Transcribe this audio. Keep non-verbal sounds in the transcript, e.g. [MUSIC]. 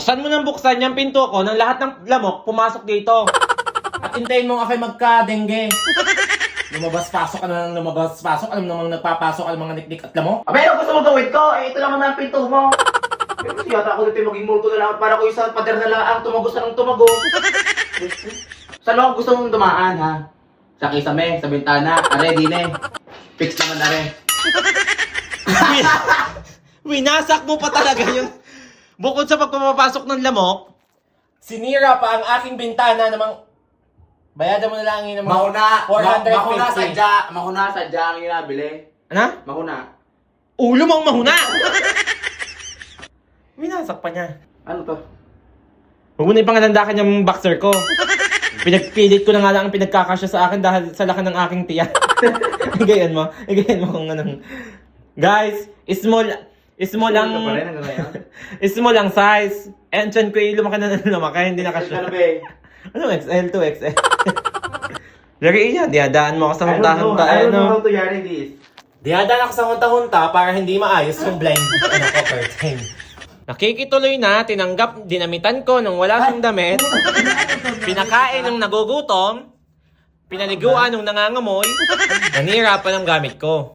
Buksan mo ng buksan yung pinto ko nang lahat ng lamok pumasok dito. [LAUGHS] At hintayin mo ako magka-dengue. Lumabas-pasok ka na ng lumabas-pasok. Alam namang nagpapasok ang mga niknik at lamok. Abay, ano gusto mo gawin ko? Eh, ito lang naman ang pinto mo. Eh, kasi yata ako dito maging multo na lang para ko isang pader na lang ang tumagos na ng tumago. Saan ako [LAUGHS] gusto mong dumaan, ha? Sa kisame, sa bintana, di na. Fix naman are. [LAUGHS] Winasak mo pa talaga yung... Bukod sa pagpapasok ng lamok, sinira pa ang aking bintana namang... Bayadan mo na lang yung namang... Mahuna, 450. ma- mahuna sadya, mahuna sadya ang inabili. Ano? Mahuna. Ulo mong mahuna! [LAUGHS] Winasak pa niya. Ano to? Huwag mo na ipangalandakan yung boxer ko. Pinagpilit ko na nga lang ang pinagkakasya sa akin dahil sa laki ng aking tiyan. [LAUGHS] Igayan mo. Igayan mo kung anong... Guys, small... Small lang... Ano pa rin hanggang ngayon? [LAUGHS] Small lang size. Eh, ang tiyan ko yung lumaki na [LAUGHS] lumaki, hindi Ano nakasya. ba eh? [LAUGHS] Ano, XL to XL? Lagi yan, diadaan mo ako sa I don't know. hunta-hunta. I don't know Ano? how to yari this. Diadaan ako sa hunta-hunta para hindi maayos yung blind ano ko, curtain. Nakikituloy na, tinanggap dinamitan ko nung wala siyang damit. Pinakain ng nagugutom. Pinaliguan ng nangangamoy. Nanira pa ng gamit ko.